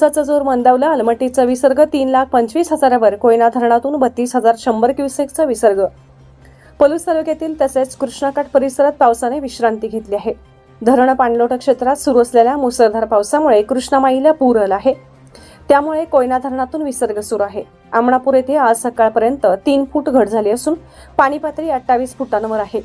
पावसाचा जोर मंदावला. अलमटीचा विसर्ग तीन लाख पंचवीस हजारावर. कोयना धरणातून बत्तीस हजार शंभर क्युसेकचा विसर्ग. पलूस तालुक्यातील तसेच कृष्णाकाठ परिसरात पावसाने विश्रांती घेतली आहे. धरण पाणलोट क्षेत्रात सुरू असलेल्या मुसळधार पावसामुळे कृष्णामाईला पूर आला आहे. त्यामुळे कोयना धरणातून विसर्ग सुरू आहे. आमणापूर येथे आज सकाळपर्यंत तीन फूट घट झाली असून पाणी पातळी अठ्ठावीस फुटांवर आहे.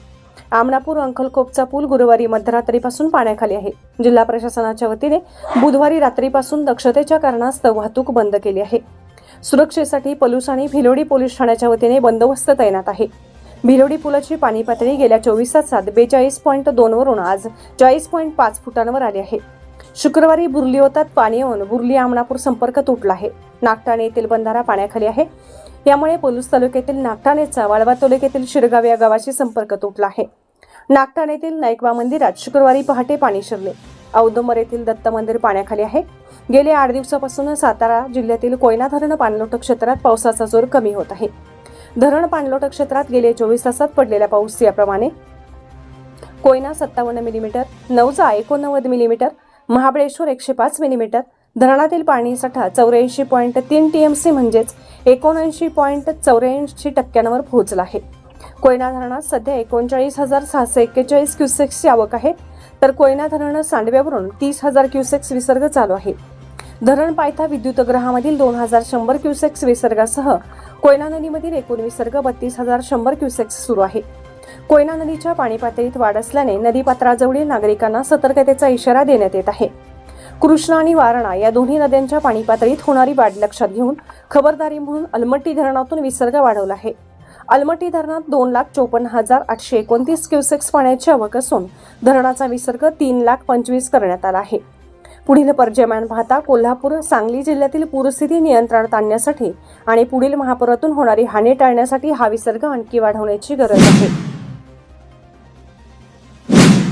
आमणापूर अंकलकोपचा पूल गुरुवारी मध्यरात्रीपासून पाण्याखाली आहे. जिल्हा प्रशासनाच्या वतीने बुधवारी रात्रीपासून दक्षतेच्या कारणास्तव वाहतूक बंद केली आहे. सुरक्षेसाठी पलूस आणि भिलोडी पोलीस ठाण्याच्या वतीने बंदोबस्त तैनात आहे. भिलोडी पुलाची पाणी पातळी गेल्या चोवीस तासात बेचाळीस पॉईंट दोनवरून आज चाळीस पॉईंट पाच फुटांवर आली आहे. शुक्रवारी बुर्ली होतात पाणी येऊन बुर्ली आमणापूर संपर्क तुटला आहे. नागटाणे येथील बंधारा पाण्याखाली आहे. यामुळे पोलूस तालुक्यातील नागटाणेचा वाळवा तालुक्यातील शिरगाव या गावाशी संपर्क तुटला आहे. नागठाणे येथील नाईकबा मंदिरात शुक्रवारी पहाटे पाणी शिरले. औदुंबर येथील दत्त मंदिर पाण्याखाली आहे. गेल्या आठ दिवसापासून सातारा जिल्ह्यातील कोयना धरण पाणलोट क्षेत्रात पावसाचा जोर कमी होत आहे. धरण पाणलोट क्षेत्रात गेले चोवीस तासात पडलेला पाऊस याप्रमाणे कोयना सत्तावन्न मिलीमीटर नवजा एकोणनव्वद मिलीमीटर महाबळेश्वर एकशे पाच मिलीमीटर धरणातील पाणी साठा चौऱ्याऐंशी पॉईंट तीन टी एम सी म्हणजेच एकोणऐंशी पॉईंट चौऱ्याऐंशी टक्क्यांवर पोहोचला आहे. कोयना धरणात सध्या एकोणचाळीस हजार सहाशे एक्केचाळीस क्युसेक्सची आवक आहे. तर कोयना धरण सांडव्यावरून तीस हजार क्युसेक्स विसर्ग चालू आहे. धरण पायथा विद्युतग्रहामधील दोन हजार शंभर क्युसेक्स विसर्गासह कोयना नदीमधील एकूण विसर्ग बत्तीस हजार शंभर क्युसेक्स सुरू आहे. कोयना नदीच्या पाणी पातळीत वाढ असल्याने नदीपात्राजवळील नागरिकांना सतर्कतेचा इशारा देण्यात येत आहे. कृष्णा आणि वारणा या दोन्ही नद्यांच्या पाणी पातळीत होणारी वाढ लक्षात घेऊन खबरदारी म्हणून अलमट्टी धरणातून विसर्ग वाढवला आहे. अलमटी धरणात दोन लाख चोपन्न हजार आठशे एकोणतीस क्युसेक्स पाण्याची आवक असून धरणाचा विसर्ग तीन लाख पंचवीस करण्यात आला आहे. पुढील पर्जमान पाहता कोल्हापूर सांगली जिल्ह्यातील पूरस्थिती नियंत्रणात आणण्यासाठी आणि पुढील महापुरातून होणारी हानी टाळण्यासाठी हा विसर्ग आणखी वाढवण्याची गरज आहे.